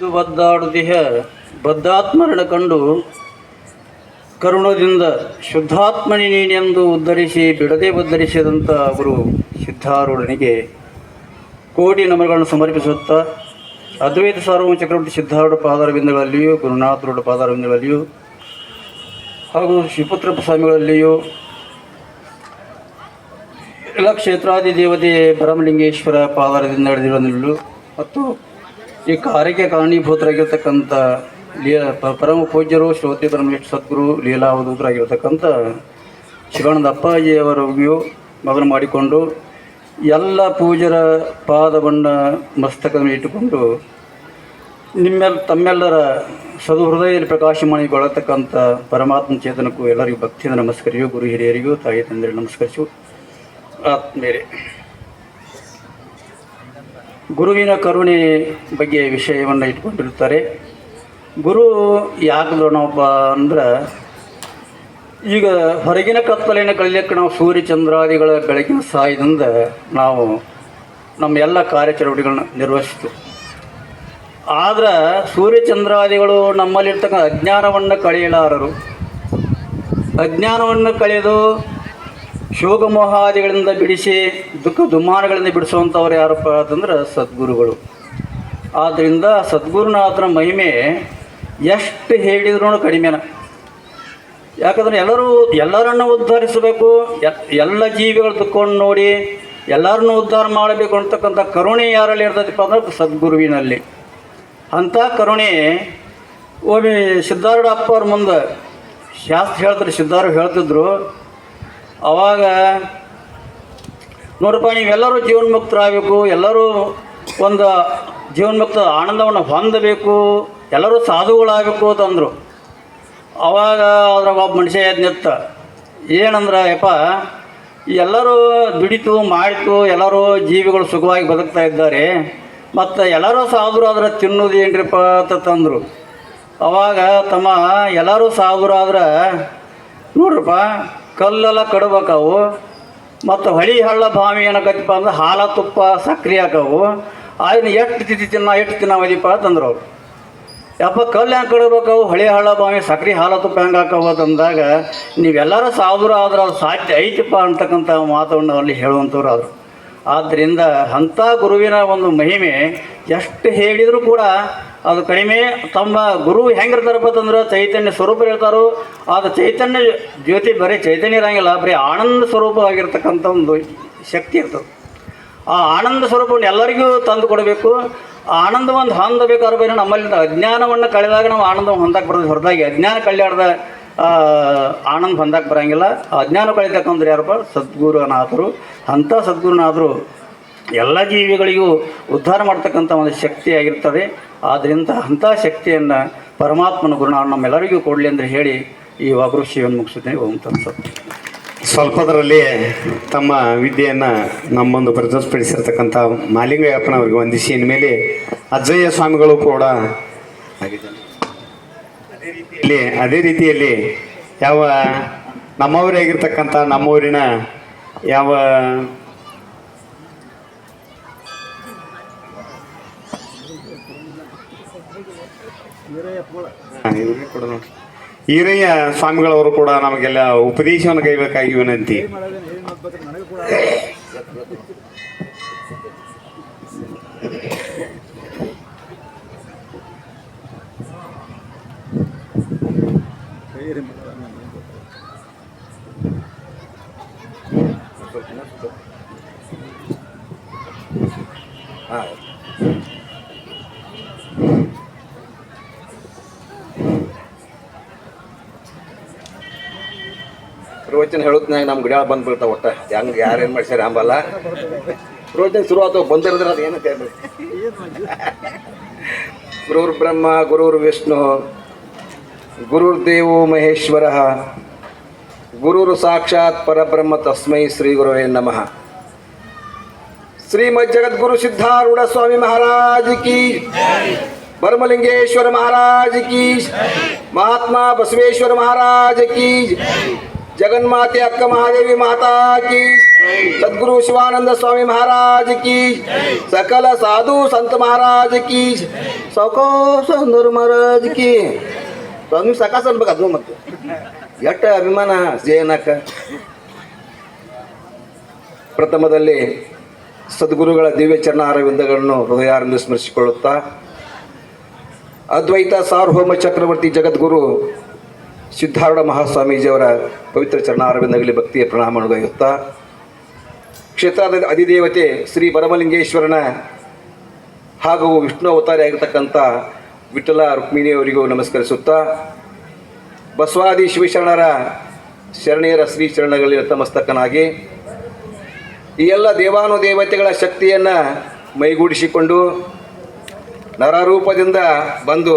ಇದು ಬದ್ದಾಡುದಿಹ ಬದ್ಧಾತ್ಮರಣ ಕಂಡು ಕರುಣದಿಂದ ಶುದ್ಧಾತ್ಮನಿ ನೀನೆಂದು ಉದ್ಧರಿಸಿ ಬಿಡದೆ ಉದ್ಧರಿಸಿದಂಥ ಅವರು ಸಿದ್ಧಾರೂಢನಿಗೆ ಕೋಟಿ ನಮಗಳನ್ನು ಸಮರ್ಪಿಸುತ್ತಾ ಅದ್ವೈತ ಸಾರ್ವಭೌಮ ಚಕ್ರವರ್ತಿ ಸಿದ್ಧಾರೂಢ ಪಾದಾರವಿಂದಗಳಲ್ಲಿಯೂ, ಗುರುನಾಥರೂಢ ಪಾದಾರವಿಂದಗಳಲ್ಲಿಯೂ, ಹಾಗೂ ಶಿವಪುತ್ರ ಸ್ವಾಮಿಗಳಲ್ಲಿಯೂ, ಎಲ್ಲ ಕ್ಷೇತ್ರಾದಿ ದೇವತೆ ಬ್ರಹ್ಮಲಿಂಗೇಶ್ವರ ಪಾದಾರದಿಂದ ನಡೆದಿರೋದಲ್ಲೂ ಮತ್ತು ಈ ಕಾರ್ಯಕ್ಕೆ ಕಾರಣೀಭೂತರಾಗಿರ್ತಕ್ಕಂಥ ಲೀಲ ಪರಮ ಪೂಜ್ಯರು ಶ್ರೋತಿ ಪರಮೇಶ್ವರ ಸದ್ಗುರು ಲೀಲಾವಧೂತರಾಗಿರ್ತಕ್ಕಂಥ ಶಿವಾನಂದ ಅಪ್ಪಾಜಿಯವರಿಗೂ ಮೊದಲು ಮಾಡಿಕೊಂಡು ಎಲ್ಲ ಪೂಜರ ಪಾದವನ್ನು ಮಸ್ತಕವನ್ನು ಇಟ್ಟುಕೊಂಡು ನಿಮ್ಮೆಲ್ಲ ತಮ್ಮೆಲ್ಲರ ಸದುಹೃದಯದಲ್ಲಿ ಪ್ರಕಾಶಮಾನಿಗೊಳ್ಳತಕ್ಕಂಥ ಪರಮಾತ್ಮ ಚೇತನಕ್ಕೂ ಎಲ್ಲರಿಗೂ ಭಕ್ತಿಯಿಂದ ನಮಸ್ಕರಿಯು ಗುರು ಹಿರಿಯರಿಗೂ ತಾಯಿ ತಂದೆ ನಮಸ್ಕರಿಸು ಆತ್ಮೇರೆ ಗುರುವಿನ ಕರುಣೆ ಬಗ್ಗೆ ವಿಷಯವನ್ನು ಇಟ್ಕೊಂಡಿರ್ತಾರೆ ಗುರು ಯಾಕೆ ಒಬ್ಬ ಅಂದ್ರೆ, ಈಗ ಹೊರಗಿನ ಕತ್ತಲಿನ ಕಳಿಲಿಕ್ಕೆ ನಾವು ಸೂರ್ಯ ಚಂದ್ರಾದಿಗಳ ಬೆಳಕಿನ ಸಹಾಯದಿಂದ ನಾವು ನಮ್ಮ ಎಲ್ಲ ಕಾರ್ಯಚಟುವಟಿಕೆಗಳನ್ನ ನಿರ್ವಹಿಸ್ತು ಆದ್ರೆ ಸೂರ್ಯ ಚಂದ್ರಾದಿಗಳು ನಮ್ಮಲ್ಲಿರ್ತಕ್ಕಂಥ ಅಜ್ಞಾನವನ್ನು ಕಳೆಯಲಾರರು. ಅಜ್ಞಾನವನ್ನು ಕಳೆದು ಶೋಕಮೋಹಾದಿಗಳಿಂದ ಬಿಡಿಸಿ, ದುಃಖ ದುಮಾನಗಳಿಂದ ಬಿಡಿಸುವಂಥವ್ರು ಯಾರಪ್ಪ ಅಂತಂದ್ರೆ ಸದ್ಗುರುಗಳು. ಆದ್ದರಿಂದ ಸದ್ಗುರುನಾಥನ ಮಹಿಮೆ ಎಷ್ಟು ಹೇಳಿದ್ರೂ ಕಡಿಮೆನ ಯಾಕಂದ್ರೆ ಎಲ್ಲರೂ, ಎಲ್ಲರನ್ನು ಉದ್ಧರಿಸಬೇಕು ಎಲ್ಲ ಜೀವಿಗಳ ದುಃಖವನ್ನು ನೋಡಿ, ಎಲ್ಲರನ್ನು ಉದ್ಧಾರ ಮಾಡಬೇಕು ಅಂತಕ್ಕಂಥ ಕರುಣೆ ಯಾರಲ್ಲಿ ಇರ್ತದಪ್ಪ ಅಂದ್ರೆ ಸದ್ಗುರುವಿನಲ್ಲಿ. ಅಂಥ ಕರುಣೆ ಒಮ್ಮೆ ಸಿದ್ಧಾರೂಢ ಅಪ್ಪ ಅವ್ರ ಮುಂದೆ ಶಾಸ್ತ್ರ ಹೇಳ್ತಾರೆ ಸಿದ್ಧಾರು ಹೇಳ್ತಿದ್ರು ಅವಾಗ ನೋಡಪ್ಪ ನೀವೆಲ್ಲರೂ ಜೀವನ್ಮುಕ್ತರಾಗಬೇಕು, ಎಲ್ಲರೂ ಒಂದು ಜೀವನ್ಮುಕ್ತ ಆನಂದವನ್ನು ಹೊಂದಬೇಕು, ಎಲ್ಲರೂ ಸಾಧುಗಳಾಗಬೇಕು ಅಂತಂದರು. ಅವಾಗ ಅದ್ರಾಗ ಒಬ್ಬ ಮನುಷ್ಯ ನಿತ್ತ ಏನಂದ್ರೆ ಯಪ್ಪ, ಎಲ್ಲರೂ ದುಡಿತು, ಮಾಡಿತು, ಎಲ್ಲರೂ ಜೀವಿಗಳು ಸುಖವಾಗಿ ಬದುಕ್ತಾ ಇದ್ದಾರೆ, ಮತ್ತು ಎಲ್ಲರೂ ಸಾಧುರು ಆದ್ರೆ ತಿನ್ನೋದು ಏನ್ರಿಪ್ಪ? ಅಂತ ತಂದರು. ಅವಾಗ ತಮ್ಮ ಎಲ್ಲರೂ ಸಾಧುರು ಆದ್ರೆ ನೋಡ್ರಪ್ಪ ಕಲ್ಲೆಲ್ಲ ಕಡ್ಬೇಕಾವು ಮತ್ತು ಹಳಿ ಹಳ್ಳ ಬಾವಿ ಏನಕತ್ತಪ್ಪ ಅಂದ್ರೆ ಹಾಲ ತುಪ್ಪ ಸಕ್ರೆ ಹಾಕವು. ಅದನ್ನ ಎಷ್ಟು ತಿಂತಿ ತಿನ್ನ, ಎಷ್ಟು ತಿನ್ನವದಿಪ್ಪ ಅಂತಂದ್ರು ಅವ್ರು. ಯಪ್ಪ ಕಲ್ಲು ಹೆಂಗೆ ಕಡಬೇಕಾವು, ಹಳಿ ಹಳ್ಳ ಬಾವಿ ಸಕ್ರೆ ಹಾಲ ತುಪ್ಪ ಹೆಂಗೆ ಹಾಕವು ಅಂತಂದಾಗ ನೀವೆಲ್ಲರೂ ಸಾಧುರ ಆದ್ರೆ ಅದು ಸಾಧ್ಯ ಐತಿಪ್ಪ ಅಂತಕ್ಕಂಥ ಮಾತನ್ನು ಅಲ್ಲಿ ಹೇಳುವಂಥವ್ರು ಅದು ಆದ್ದರಿಂದ ಅಂಥ ಗುರುವಿನ ಒಂದು ಮಹಿಮೆ ಎಷ್ಟು ಹೇಳಿದರೂ ಕೂಡ ಅದು ಕಡಿಮೆ. ತಮ್ಮ ಗುರು ಹೆಂಗಿರ್ತಾರಪ್ಪ ಅಂತಂದ್ರೆ ಚೈತನ್ಯ ಸ್ವರೂಪ ಹೇಳ್ತಾರೋ. ಅದು ಚೈತನ್ಯ ಜ್ಯೋತಿ ಬರೀ ಚೈತನ್ಯ ಇರಂಗಿಲ್ಲ ಬರೀ ಆನಂದ ಸ್ವರೂಪವಾಗಿರ್ತಕ್ಕಂಥ ಒಂದು ಶಕ್ತಿ ಇರ್ತದೆ. ಆ ಆನಂದ ಸ್ವರೂಪವನ್ನು ಎಲ್ಲರಿಗೂ ತಂದು ಕೊಡಬೇಕು. ಆನಂದವನ್ನು ಹೊಂದಬೇಕಾದ್ರೆ ಬೇರೆ ನಮ್ಮಲ್ಲಿ ಅಜ್ಞಾನವನ್ನು ಕಳೆದಾಗ ನಾವು ಆನಂದವನ್ನು ಹೊಂದಕ್ಕೆ ಬರ್ತದೆ ಹೊರತಾಗಿ. ಅಜ್ಞಾನ ಕಳ್ಯಾಡ್ದ ಆ, ಆನಂದ ಹೊಂದಕ್ಕೆ ಬರೋಂಗಿಲ್ಲ. ಅಜ್ಞಾನ ಕಳಿತಕ್ಕಂದ್ರೆ ಯಾರಪ್ಪ? ಸದ್ಗುರುನಾಥರು. ಅಂಥ ಸದ್ಗುರುನಾಥರು ಎಲ್ಲ ಜೀವಿಗಳಿಗೂ ಉದ್ಧಾರ ಮಾಡ್ತಕ್ಕಂಥ ಒಂದು ಶಕ್ತಿಯಾಗಿರ್ತದೆ ಆದ್ದರಿಂದ ಅಂಥ ಶಕ್ತಿಯನ್ನು ಪರಮಾತ್ಮನ ಗುರುನಾಥ ನಮ್ಮೆಲ್ಲರಿಗೂ ಕೊಡಲಿ ಅಂತ ಹೇಳಿ ಈ ವಾಗೃಷಿಯನ್ನು ಮುಗಿಸಿದ್ದೇನೆ ಓಂ ತತ್ಸತ್. ಸ್ವಲ್ಪದರಲ್ಲಿ ತಮ್ಮ ವಿದ್ಯೆಯನ್ನು ನಮ್ಮೊಂದು ಪ್ರಸ್ತುತಪಡಿಸಿರ್ತಕ್ಕಂಥ ಮಾಲಿಂಗಯ್ಯಪ್ಪನವರಿಗೆ ವಂದಿಸಿ ಮೇಲೆ ಅಜ್ಜಯ್ಯ ಸ್ವಾಮಿಗಳು ಕೂಡ ಅದೇ ರೀತಿಯಲ್ಲಿ ಅದೇ ರೀತಿಯಲ್ಲಿ ಯಾವ ನಮ್ಮವರೇ ಆಗಿರ್ತಕ್ಕಂಥ ನಮ್ಮೂರಿನ ಯಾವ ಇವ್ರಿಗೆ ಕೊಡು ನೋಡಿ. ಈರಯ್ಯ ಸ್ವಾಮಿಗಳವರು ಕೂಡ ನಮಗೆಲ್ಲ ಉಪದೇಶವನ್ನು ಕೈಬೇಕಾಗಿ ವಿನಂತಿ ಪ್ರವಚನ ಹೇಳೋದ್ನಾಗ ನಮ್ಮ ಗಿಡ ಬಂದು ಬೀಳ್ತಾವ ಒಟ್ಟ ಹೆಂಗೆ ಯಾರೇನು ಮಾಡ್ಸ್ಯಾರ ಅಂಬಲ್ಲ ಪ್ರವಚನ ಶುರು ಆತವ ಬಂದಿರೋದ್ರ ಅದು ಏನಂತ ಹೇಳ್ರಿ ಗುರುರ್ ಬ್ರಹ್ಮ ಗುರುರ್ ವಿಷ್ಣು ಗುರುರ್ ದೇವೋ ಮಹೇಶ್ವರ ಗುರುರ್ ಸಾಕ್ಷಾತ್ ಪರಬ್ರಹ್ಮ ತಸ್ಮೈ ಶ್ರೀ ಗುರುವೇ ನಮಃ ಶ್ರೀಮದ್ ಜಗದ್ಗುರು ಸಿದ್ಧಾರೂಢ ಸ್ವಾಮಿ ಮಹಾರಾಜ್ ಕಿ ಭರಮಲಿಂಗೇಶ್ವರ ಮಹಾರಾಜ್ ಕಿ ಮಹಾತ್ಮ ಬಸವೇಶ್ವರ ಮಹಾರಾಜ್ ಕಿ ಜಗನ್ಮಾತೆ ಅಕ್ಕ ಮಹಾದೇವಿ ಮಾತಾ ಕಿ. ಸದ್ಗುರು ಶಿವಾನಂದ ಸ್ವಾಮಿ ಮಹಾರಾಜ ಕಿ. ಸಕಲ ಸಾಧು ಸಂತ ಮಹಾರಾಜ ಕಿ. ಸಕೋ ಸುಂದರ ಮಹಾರಾಜ ಕಿ. ಸ್ವಾಮಿ ಸಕಾಸ ಅನ್ಬೇಕು ಅದು ಮತ್ತೆ. ಎಟ್ಟ ಅಭಿಮಾನ, ಜೇನಕ್ಕ. ಪ್ರಥಮದಲ್ಲಿ ಸದ್ಗುರುಗಳ ದಿವ್ಯ ಚರಣ ಅರವಿಂದಗಳನ್ನು ಹೃದಯಾರಿಂದ ಸ್ಮರಿಸಿಕೊಳ್ಳುತ್ತಾ, ಅದ್ವೈತ ಸಾರ್ವಭೌಮ ಚಕ್ರವರ್ತಿ ಜಗದ್ಗುರು ಸಿದ್ಧಾರೂಢ ಮಹಾಸ್ವಾಮೀಜಿಯವರ ಪವಿತ್ರ ಚರಣಾರವಿಂದಗಲಿ ಭಕ್ತಿಯ ಪ್ರಣಾಮಗೈಯುತ್ತಾ ಕ್ಷೇತ್ರದ ಅಧಿದೇವತೆ ಶ್ರೀ ಬರಮಲಿಂಗೇಶ್ವರನ ಹಾಗೂ ವಿಷ್ಣು ಅವತಾರಿ ಆಗಿರ್ತಕ್ಕಂಥ ವಿಠಲ ರುಕ್ಮಿಣಿಯವರಿಗೂ ನಮಸ್ಕರಿಸುತ್ತಾ ಬಸವಾದಿ ಶಿವಶರಣರ ಶರಣೆಯರ ಶ್ರೀ ಚರಣಗಳಲ್ಲಿ ನತಮಸ್ತಕನಾಗಿ ಈ ಎಲ್ಲ ದೇವಾನುದೇವತೆಗಳ ಶಕ್ತಿಯನ್ನು ಮೈಗೂಡಿಸಿಕೊಂಡು ನರರೂಪದಿಂದ ಬಂದು